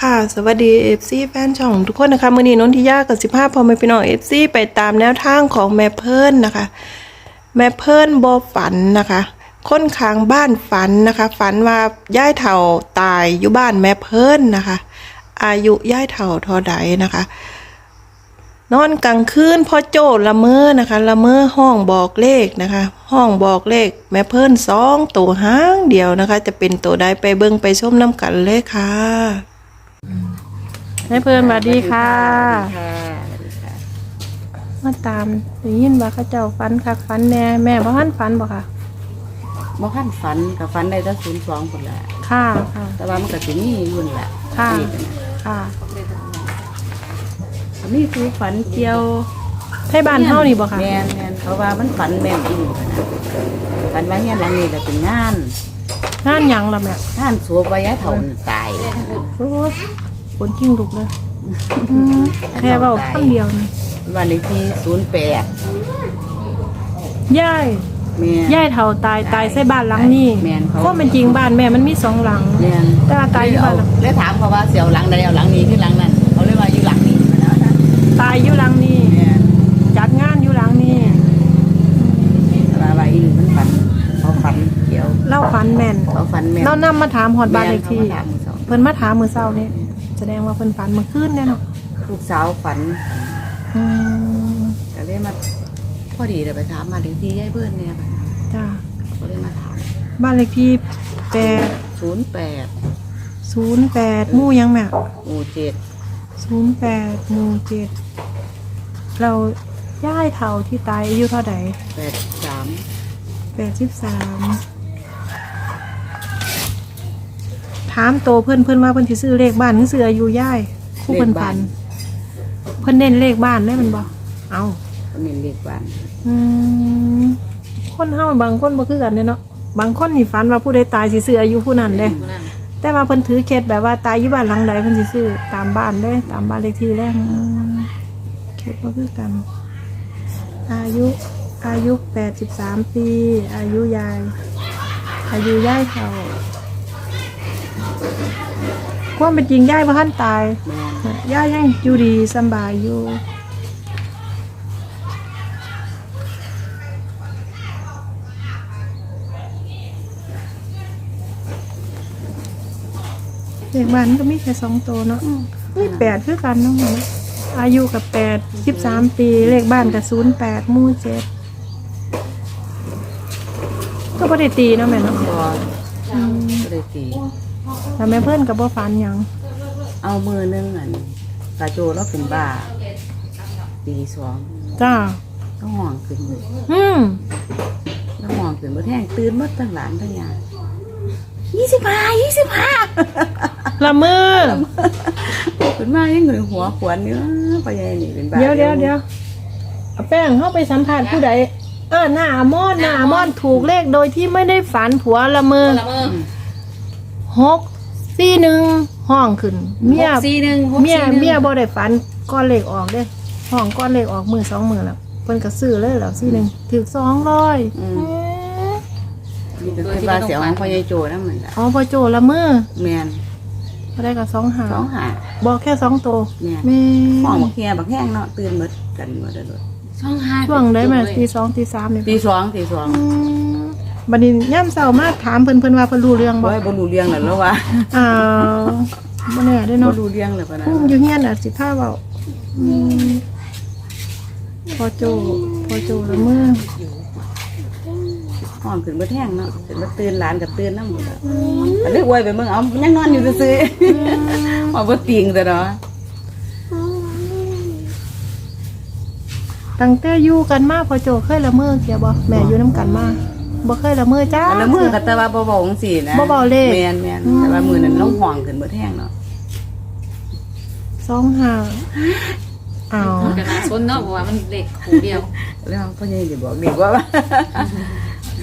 ค่ะ สวัสดี FC แฟนช่องทุกคนนะคะมือนี้นนทิยากับ15พอแม่พี่น้อง FC ไปตามแนวทางของแม่เพิ่นนะคะ แม่เพิ่นบ่ฝันนะคะค้นค้างบ้านฝันนะคะ ฝันว่าย่ายเฒ่าตายอยู่บ้านแม่เพิ่นนะคะ อายุย่ายเฒ่าท่าใดนะคะ นอนกลางคืนพ่อโจ้ละเมอนะคะ ละเมอห้องบอกเลขนะคะ ห้องบอกเลข แม่เพิ่นสองตัวห้างเดียวนะคะ จะเป็นตัวใดไปเบิ่งไปชมน้ำกันเลยค่ะ แม่เพิ่นสวัสดีค่ะค่ะ สวัสดีค่ะมาตามได้ยินว่าเขาเจ้าฝันคักฝันแน่แม่บ่ทันฝันบ่ค่ะ บ่คันฝันกับฝันได้ตั้งศูนย์สองคนแหละค่ะค่ะ แต่ว่ามันก็สิมีอยู่นั่นแหละค่ะ นี่กันนะค่ะอันนี้คือฝันเกี่ยวให้บ้านเฮานี่บ่ค่ะ แม่นแม่นเขาว่ามันฝันแม่นอีหลีกันนะฝันว่าเนี่ยหลังนี้ก็เป็นงาน งานหยังล่ะแม่งานสวบวายะเฒ่าตายโอ้ ยฝนกิ้งลุกเลยอืมแค่เว้าคำเดียวนี่วันเลขที่ศูนย์แปดย่ายแม่นย่ายเฒ่าตายตายใส่บ้านหลังนี้แม่นเขาก็เป็นจริงบ้านแม่มันมีสองหลัง แม่นแต่ว่าตายอยู่บ้านหลังเลยถามเขาว่าเสียวหลังใดเอาหลังนี้คือหลังนั้นเขาเลยว่าอยู่หลังนี้นะตายอยู่หลังนี้ แม่นจัดงานอยู่หลังนี้ แต่ว่าว่าอีหลีมันฝันเขาฝันเกี่ยวเล่าฝันแม่นเขาฝันแม่นเรานำมาถามฮอดบ้านเลขที่ แม่นเขามาถามมือสอง เพิ่นมาถามมื้อเช้านี่ แสดงว่าเพิ่นฝันเมื่อคืนแน่เนาะลูกสาวฝันอืมก็เลยมาพอดีเลยไปถามมาถึงที่ยายเพื่อนเนี่ยค่ะจ้าก็เลยมาถามบ้านเลขที่แปดศูนย์แปดศูนย์แปดหมู่ยังแม่หมู่เจ็ดศูนย์แปดหมู่เจ็ดเราย่ายเท่าที่ตายอายุเท่าไหร่แปดสามแปดสิบสาม ถามโตเพื่อนเพื่อนว่าเพื่อนสิซื้อเลขบ้านหรือซื้ออายุย่ายคู่เพื่อนพัน เพื่อนเน้นเลขบ้านได้มันบ่เอาคนนี้เรียกบ้านอืมคนเฮาบางคนบ่คือกันเด้เนาะบางคนนี่ฝันว่าผู้ใดตายสิซื้ออายุผู้นั้นเด้แต่ว่าเพิ่นถือเคล็ดแบบว่าตายอยู่บ้านหลังใดเพิ่นสิซื้อตามบ้านได้ตามบ้านเลขที่ได้อืมเคล็ดบ่คือกัน อายุ อายุแปดสิบสามปี อายุยาย อายุยายเท่า ความเป็นจริงยายบ่ทันตายแม่นยายยังอยู่ดีสำบายอยู่ เด็กบ้านก็มีแค่สองตัวเนาะมีแปดคือกันเนาะแม่เนาะอายุกับแปดสิบสามปี เลขบ้านกับศูนย์แปดมู่เจ็ดก็บ่ได้ตีเนาะแม่เนาะพออืม ก็เลยตี แต่แม่เพื่อนกับบ่ฝันหยังเอามือหนึงอันตาโจแล้วเป็นบ้าปีสองจ้าต้องห่วงขึ้นเลยอืมต้องห่วงขึ้นบ่แท่งตื่นหมดทั้งหลานทั้งยายยี่สิบห้ายี่สิบห้าละเมอเป็นมายังเงยหัวขวนเนื้อไปยังนี่เป็นบ้าเดี๋ยวเดี๋ยวเดี๋ยวเอาแป้งเข้าไปสัมผัสผู้ใดเออหน้าอามอนหน้าอามอนถูกเลขโดยที่ไม่ได้ฝันผัวละเมอ หกสี่หนึ่งห้องขึ้น เมียสี่หนึ่งเมียเมียบ่ได้ฝันก้อนเลขออกเด้ห้องก้อนเลขออกมือสองมือแล้วเพิ่นก็ซื้อเลยแล้วสี่หนึ่งถือสองร้อยนี่ก็คือว่าเสียของพ่อใหญ่โจนั่นเหมือนกันอ๋อพอโจละเมอแมนก็ได้กับสองหาสองหาบอกแค่สองตัวแม่นแม่ห้องบักแค่บักแห้งเนาะตื่นหมดกันหมดเลยช่องห้าช่วงได้ไหมตีสองตีสามเนี่ยตีสองตีสองอืม บัดนี้ย่ำเช้ามาถามเพิ่นเพิ่นว่าเพิ่นรู้เรื่องบ่บ่ให้บ่รู้เรื่องแล้วแล้วว่าอ้าวบ่แน่เด้อบ่เนาะรู้เรื่องแล้วปะนะพุ่มอยู่เฮียนน่ะสิพาเว้าอืมพอโจพอโจละเมื่อห้องขึ้นบ่แห้งเนาะขึ้นบ่ตื่นหลานกับตื่นนำหมดแล้วอันนี้อวยไปเบิ่งเอายังนอนอยู่ซื่อๆว่าบ่ติงแต่เนาะตั้งแต่อยู่กันมาพอโจเคยละเมอเกี่ยบ่แม่อยู่นํกันมา บ่เคยละเมอจ้า อันละมือก็แต่ว่าบ่เว้าจังซี่นะบ่เว้าเลขแม่นแม่นแต่ว่ามื้อนั้นน้องห้องขึ้นบ่แห้งเนาะสองหาอ้าวกระนาซนเนาะเพราะว่ามันเด็กหูเดียวแล้วพ่อใหญ่สิบอกดีกว่า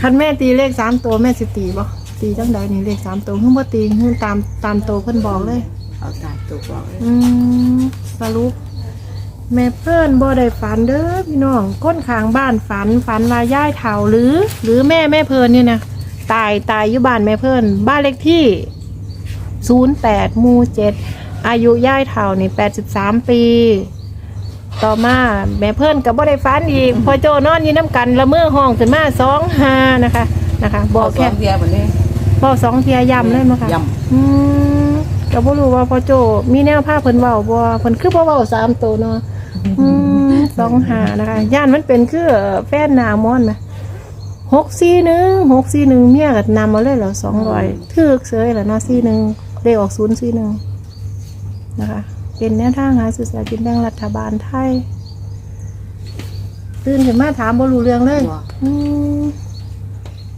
คันแม่ตีเลขสามตัวแม่สิตีบ่ตีจังใดนี่เลขสามตัวเพิ่นบ่ตีเพิ่นตามตามตัวเพิ่นบอกเลย เอาตามตัวบอกเลย อืมสรุป แม่เพื่อนบ่ได้ฝันเด้อพี่น้องก้นข้างบ้านฝันฝันว่าย่ายเฒ่าหรือ หรือแม่แม่เพิ่นเนี่ยนะตายตายอยู่บ้านแม่เพิ่นบ้านเลขที่ศูนย์แปดหมู่เจ็ดอายุย่ายเท่านี่83ปี ต่อมาแม่เพื่อนกับบ่ได้ฝันอีกพอโจนอนอยู่น้ำกันละเมอห้องขึ้นมาสองหานะคะนะคะ บอกแค่แค่เดียวบัดนี้บอกสองเทียย้ำเลยมั้งค่ะย่อืมก็บ่รู้ว่าพอโจมีแนวผ้าเพิ่นเว้าบ่เพิ่นคือบ่เว้าสามตัวเนาะ อืมสองหานะคะย่านมันเป็นคือแฟนหนามอนไหมหกสี่หนึ่งหกสี่หนึ่งเมียก็นำมาเลยเหรอสองร้อยถือกเสยเหรอเนาะสี่หนึ่งเลขออกศูนย์สี่หนึ่งนะคะ เป็นแนวทางหาสื่อสลารกินแบ่งรัฐบาลไทย ตื่นขึ้นมาถามบ่รู้เรื่องเลยบ่ อืม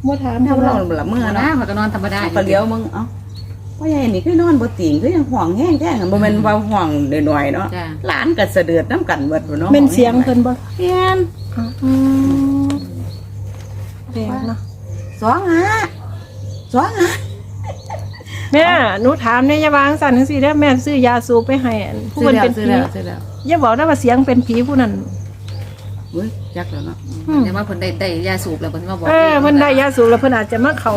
บ่ถามำเท่าทำไหนร่อนละเมื่อเอาเนาะนะมันก็นอนธรรมดาก็เลี้ยวมึงเอ้า ว่าใหญ่นี่คือนอนบ่ติงคือยังห่วงแห้งแท้งบ่แม่นว่าห่วงหน่อยๆเนาะจ้ะ หลานก็เสดือดน้ำกันเบิดบ่เนาะเป็นเสียงเพิ่นบ่เพียนอืมแปลกเนาะสองหาสองหาแม่หนูถามเนี่ยอย่าวางสั่นจังซี่เด้อแม่ซื้อยาสูบไปให้อันผู้ซื้อเพิ่นแล้วเป็นซื้อผีแล้วซื้อแล้วอย่าบอกนะว่าเสียงเป็นผีผู้นั้นอุ้ยจักแล้วเนาะอืมแต่ว่าเพิ่นได้ได้ยาสูบแล้วเพิ่นมาบอกเออเพิ่นได้ยาสูบแล้วเพิ่นอาจจะมาเขา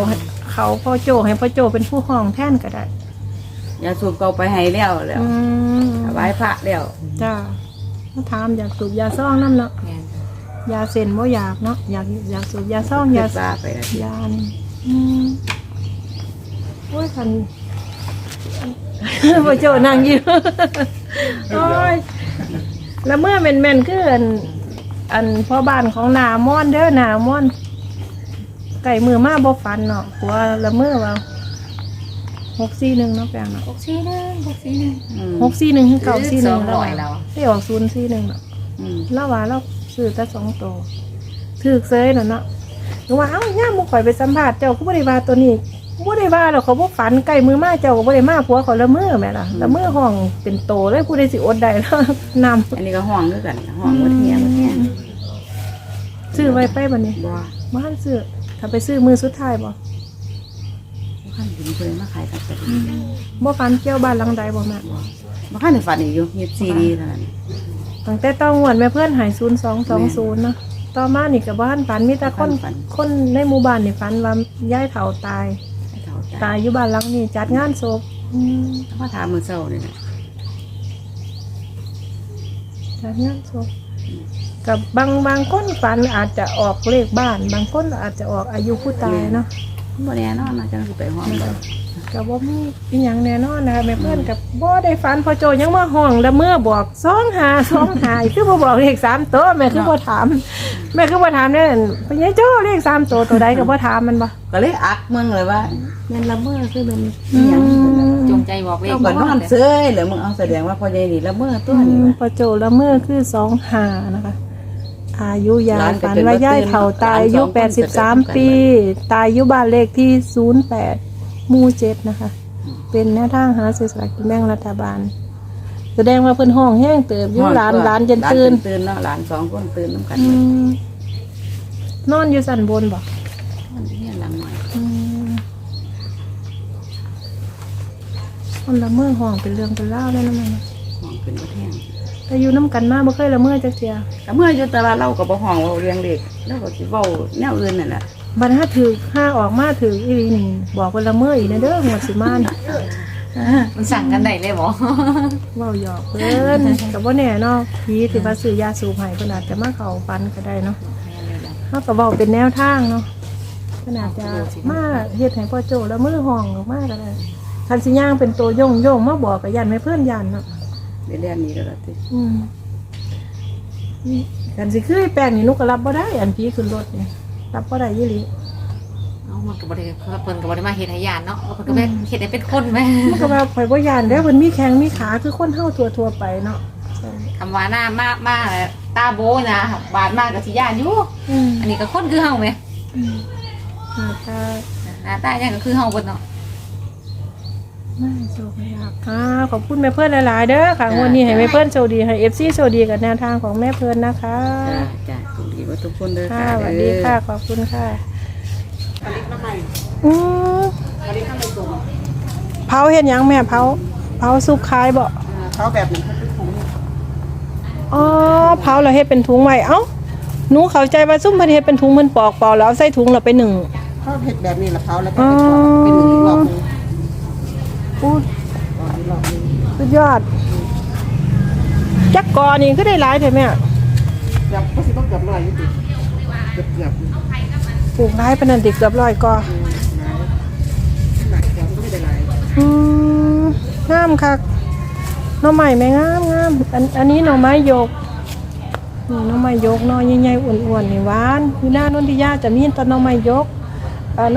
เขาพ่อโจให้พ่อโจเป็นผู้ห้องแทนก็ได้ยาสูบเก่าไปให้แล้วแล้วอืมถวายพระแล้วจ้ามาถามอยากสูบยาซ่องน้ำเนาะแม่นยาเส้นบ่อยากเนาะอยากอยากสูบยาซ่องยายาซาไปแล้วยานอืมโอ้ยคันพ่อโจนั่งอยู่ โอ้ย แล้วเมื่อแม่นแม่นๆคืออัน อันพ่อบ้านของนามอนเด้อนามอน ไก่มือมาบ่ฟันเนาะหัวละเมื่อว่าหกสี่หนึ่งเนาะแปลงเนาะหกสี่หนึ่งหกสี่หนึ่งอืมหกสี่หนึ่งคือเก่าสี่หสนึ่องงร้อยแล้วที่ออกศูนย์สี่หนึ่งเนาะอืมแล้วว่าเราซื้อแต่สองตัวถือเซยเนาะเนาะหนูว่าเอ้าย่ามุกข่อยไปสัมภาษณ์เจ้าก็บ่ได้ว่าตัวนี้บ่ได้ว่าหรอกเขาบ่ฝันไก่มือมาเจ้าก็บ่ได้มาผัวเขาละเมือแม่ล่ะละเมือห้องเป็นโตเลยผู้ใดสิอดได้แล้วนำ อันนี้ก็ห้องด้วยกันห้องวัดเทียนวัดเทียนซื้อไว้ไปบัดนี้บ่บ้านซื้อ ถ้าไปซื้อมือสุดท้ายบ่ขั้นถึงเคยมาขายตัดแต่บ่ฝันเกี่ยวบ้านหลังใดบ่แม่บ่มาขั้นในฝันอีกอยู่ยีบซีดีเท่านั้นตั้งแต่ต้องงวดแม่เพื่อนหาย0220เนาะต่อมานี่ก็บ่ทันฝันมีแต่คนฝันคนในหมู่บ้านนี่ฝันว่าย้ายเฒ่าตายให้เขาตาตายยอยู่บ้านหลังนี้จัดงานศพอืมมาถามมือเศร้านี่นะจัดงานศพ กับบางบางคนฝันอาจจะออกเลขบ้าน บางคนอาจจะออกอายุผู้ตายเนาะบ่แน่นอนนะจังสิไปห้องบ่กับว่ามีอีหยังแน่นอนนะคะแม่เพื่อนกับบ่ได้ฝันพอโจยังมาห้องแล้วเมื่อบอกสองหาสองหาคือบ่บอกเลขสามตัวแม่คือบ่ถามแม่คือบ่ถามเนี่ยเป็นยังโจเลขสามตัวตัวใดก็บ่ถามมันบ่ก็เลยอักมึงเลยว่าแม่นละเมอคือเป็นอีหยังจง ใจบอกเลขเอาก็นอนเซยเหรือมึงเอาแสดงว่าพอใหญ่นี่ละเมอตัวนี้อืมว่ะ พอโจแล้วเมื่อคือสองหานะคะ อายุยาหลายนก็ฝันเป็นว่าว่าย่ายตื่นเฒ่าตายอายุหลานสองคนแปดสิบสามจะเป็นปี ตายอยู่บ้านเลขที่ศูนย์แปดหมู่เจ็ดนะคะ เป็นแนวทางหาซื้อสลากกินแบ่งรัฐบาล แสดงว่าเพิ่นห้องแห้งเติบอยู่หลานหลานจนตื่น หลาตื่นเนาะหลานสองคนตื่นน้ำกันอืมนอนอยู่สันบนบ่เนี่ยหลังหน่อย อืม คนละเมอห้องเป็นเรื่องเป็นเล่าวได้นะแม่นะห้องขึ้นมาแท่งแต่อยู่น้ำกันมาบ่เคยละเมอจักเทียแต่เมื่ออยู่แต่ว่าเราก็บ่ห้องเราเรียงเด็กแล้วก็สิเว้าแนวอื่นนั่นแหละบัดห้าถือห้าออกมาถืออีหลีนี่บอกว่าละเมออีกนะเด้อหัวดสิมานี่มันสั่งกันได้เลยบ่เว้าหยอกเพิ่นก็บ่แน่เนาะผีสิว่าซื้อยาสูบให้เพิ่นอาจจะมาเข้าฝันก็ได้เนาะเฮาก็เว้าเป็นแนวทางเนาะเพิ่นอาจจะมาเฮ็ดให้พ่อโจแล้วมือห้องออกมาก็ได้ คันสิย่างเป็นตัวโยงโยงๆมาบอกก็ยันไม่เพิ่นยันเนาะเดี๋ยวเรียนนี้แล้วล่ะติอืมนี่กันสิคือไอ้แป้งนี่นุกก็รับบ่ได้ อันพี่ขึ้นรถนี่รับบ่ได้ยี่หลีเอามันก็บ่ได้เพิ่นก็บ่ได้มาเฮ็ดให้ยานเนาะเพิ่นก็แบบเฮ็ดให้เป็นคนแม่มันก็ว่าข่อยบ่ยานเด้อเพิ่นมีแข้งมีขาคือคนเฮาทั่วๆไปเนาะใช่คำว่าหน้ามามาตาโบนะบาดมากก็สิยานอยู่อืมอันนี้ก็คนคือเฮาแหมอืมอ่าถ้าหน้าตาอย่างก็คือเฮาเบิดเนาะ ไม่โชคไม่ยากอ่าขอบคุณแม่เพื่อนหลายๆเด้อค่ะงวันนี้ให้แม่เพื่อนโชคดีให้ FC โชคดีกับแนวทางของแม่เพื่อนนะคะจ้าจ้าสุขดีว่าทุกคนเด้อค่ะค่ะสวัสดีค่ะขอบคุณค่ะอืมเผาเห็นยังแม่เผาเผาซุปคายบ่เขาแบบนี้เขาเป็นถุงอ๋อเผาแล้วเฮ็ดเป็นถุงไว้เอ้าหนูเข้าใจว่าซุ่มเพิ่นเฮ็ดเป็นถุงเพิ่นปอกเปล่าแล้วเอาใส่ถุงแล้วไปนึ่ง เขาเผ็ดแบบนี้ละเขาแล้วก็อ๋อไปทอดเป็นหนึ่งอีกรอบหนึงพูดท อดอีกรอบหนึงสุดยอด จักกอนี่ก็ได้หลายแต่แม่เกือบก็สิบ่เกือบร้อยอยู่ติเกือบเกือบปลูกหลายปานนันติเกือบร้อยกอหนักเกือบก็ไม่ได้หลายอืมงามคักหน่อไม้แม่งามงามอันอันนี้หน่อไม้ยกนี่หน่อไม้ยกหน่อใหญ่ๆอ้วนๆนี่หวานอยู่หน้านนทิยาจะมีแต้นหน่อไม้ยกเอ่อหน่อ